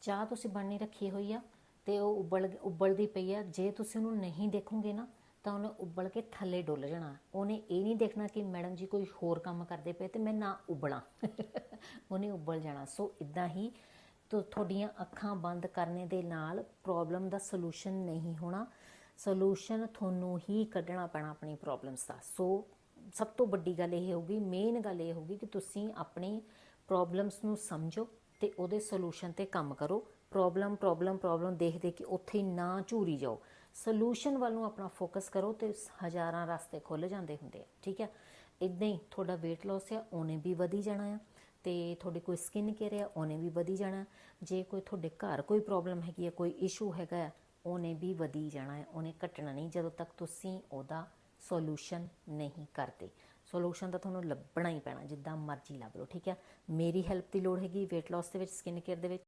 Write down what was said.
ਚਾਹ ਤੁਸੀਂ ਬਣਨੀ ਰੱਖੀ ਹੋਈ ਆ ਤੇ ਉਹ ਉਬਲ ਉਬਲਦੀ ਪਈ ਆ। ਜੇ ਤੁਸੀਂ ਉਹਨੂੰ ਨਹੀਂ ਦੇਖੋਗੇ ਨਾ, ਤਾਂ ਉਹਨੇ ਉਬਲ ਕੇ ਥੱਲੇ ਡੁੱਲ ਜਾਣਾ। ਉਹਨੇ ਇਹ ਨਹੀਂ ਦੇਖਣਾ ਕਿ ਮੈਡਮ ਜੀ ਕੋਈ ਹੋਰ ਕੰਮ ਕਰਦੇ ਪਏ ਤੇ ਮੈਂ ਨਾ ਉਬਲਾਂ। ਉਹਨੇ ਉਬਲ ਜਾਣਾ। ਸੋ ਇਦਾਂ ਹੀ ਤੁਹਾਡੀਆਂ ਅੱਖਾਂ ਬੰਦ ਕਰਨੇ ਦੇ ਨਾਲ ਪ੍ਰੋਬਲਮ ਦਾ ਸੋਲੂਸ਼ਨ ਨਹੀਂ ਹੋਣਾ। ਸੋਲੂਸ਼ਨ ਤੁਹਾਨੂੰ ਹੀ ਕੱਢਣਾ ਪੈਣਾ ਆਪਣੀ ਪ੍ਰੋਬਲਮਸ ਦਾ। ਸੋ ਸਭ ਤੋਂ ਵੱਡੀ ਗੱਲ ਇਹ ਹੋਊਗੀ ਮੇਨ ਗੱਲ ਇਹ ਹੋਊਗੀ ਕਿ ਤੁਸੀਂ ਆਪਣੀ ਪ੍ਰੋਬਲਮਸ ਨੂੰ ਸਮਝੋ। ਤੇ ਉਹਦੇ ਸੋਲੂਸ਼ਨ ਤੇ ਕੰਮ ਕਰੋ। ਪ੍ਰੋਬਲਮ ਪ੍ਰੋਬਲਮ ਪ੍ਰੋਬਲਮ ਦੇਖਦੇ ਕਿ ਉੱਥੇ ਹੀ ਨਾ ਝੂਰੀ ਜਾਓ। ਸੋਲੂਸ਼ਨ ਵੱਲ ਨੂੰ ਆਪਣਾ ਫੋਕਸ ਕਰੋ ਤੇ ਹਜ਼ਾਰਾਂ ਰਸਤੇ ਖੁੱਲ ਜਾਂਦੇ ਹੁੰਦੇ ਆ ਠੀਕ ਹੈ ਇਦਾਂ ਹੀ ਤੁਹਾਡਾ weight loss ਆ ਉਹਨੇ ਵੀ ਵਧੀ ਜਾਣਾ ਆ। ਤੇ ਤੁਹਾਡੇ ਕੋਈ ਸਕਿਨ ਕੇਅਰ ਆ ਉਹਨੇ ਵੀ ਵਧੀ ਜਾਣਾ। ਜੇ ਕੋਈ ਤੁਹਾਡੇ ਘਰ ਕੋਈ ਪ੍ਰੋਬਲਮ ਹੈਗੀ ਹੈ ਕੋਈ ਇਸ਼ੂ ਹੈਗਾ ਹੈ, ਉਹਨੇ ਵੀ ਵਧੀ ਜਾਣਾ ਹੈ ਉਹਨੇ ਘਟਣਾ ਨਹੀਂ ਜਦੋਂ ਤੱਕ ਤੁਸੀਂ ਉਹਦਾ ਸੋਲੂਸ਼ਨ ਨਹੀਂ ਕਰਦੇ। ਸੋਲੂਸ਼ਨ ਤਾਂ ਤੁਹਾਨੂੰ ਲੱਭਣਾ ਹੀ ਪੈਣਾ, ਜਿੱਦਾਂ ਮਰਜ਼ੀ ਲੱਭ ਲਓ, ਠੀਕ ਹੈ? ਮੇਰੀ ਹੈਲਪ ਦੀ ਲੋੜ ਹੈਗੀ weight loss ਦੇ ਵਿੱਚ ਸਕਿਨ ਕੇਅਰ ਦੇ ਵਿੱਚ।